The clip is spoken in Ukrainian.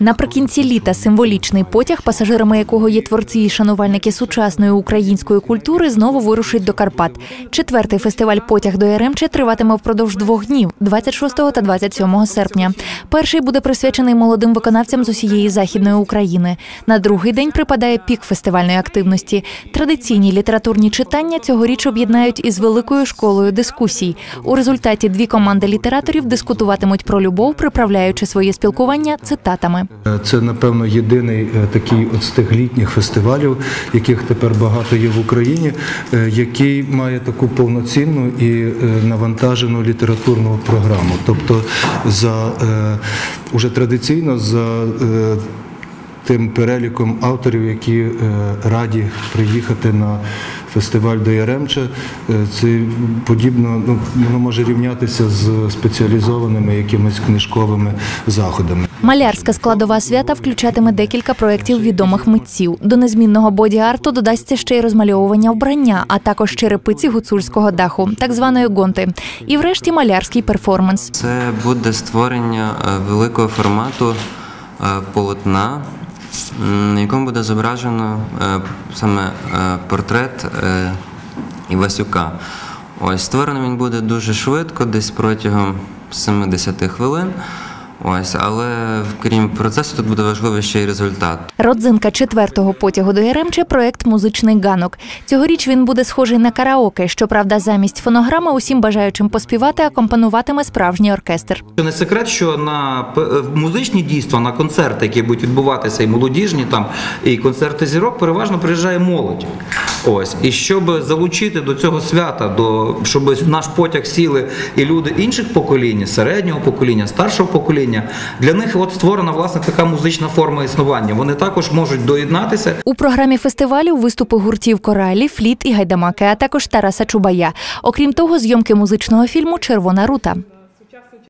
Наприкінці літа символічний потяг, пасажирами якого є творці і шанувальники сучасної української культури, знову вирушить до Карпат. Четвертий фестиваль Потяг до Яремче триватиме впродовж двох днів 26 та 27 серпня. Перший буде присвячений молодим виконавцям з усієї західної України. На другий день припадає пік фестивальної активності. Традиційні літературні читання цьогоріч об'єднають із великою школою дискусій. У результаті дві команди літераторів дискутуватимуть про любов, приправляючи своє спілкування цитатами. Це, напевно, єдиний е, такий от з тих літніх фестивалів, яких тепер багато є в Україні, е, який має таку повноцінну і е, навантажену літературну програму. Тобто, за е, уже традиційно за е, тим переліком авторів, які е, раді приїхати на фестиваль до Яремча, це подібно, ну воно може рівнятися з спеціалізованими якимись книжковими заходами. Малярська складова свята включатиме декілька проєктів відомих митців. До незмінного боді-арту додасться ще й розмальовування вбрання, а також черепиці гуцульського даху, так званої гонти. І врешті малярський перформанс. Це буде створення е, великого формату е, полотна, на якому буде зображено е, саме е, портрет е, Івасюка. Ось створений він буде дуже швидко, десь протягом 70 хвилин. Ось, але крім процесу, тут буде важливий ще й результат. Родзинка четвертого потягу до Яремче проект Музичний ганок. Цьогоріч він буде схожий на караоке. Щоправда, замість фонограми усім бажаючим поспівати акомпануватиме справжній оркестр. Не секрет, що на е, музичні дійства, на концерти, які будуть відбуватися, і молодіжні там, і концерти зірок, переважно приїжджає молодь. Ось. І щоб залучити до цього свята, до, щоб в наш потяг сіли і люди інших поколінь, середнього покоління, старшого покоління, для них от створена власне така музична форма існування. Вони також можуть доєднатися У програмі фестивалю виступи гуртів Коралі, Фліт і Гайдамаки, а також Тараса Чубая. Окрім того, зйомки музичного фільму Червона рута.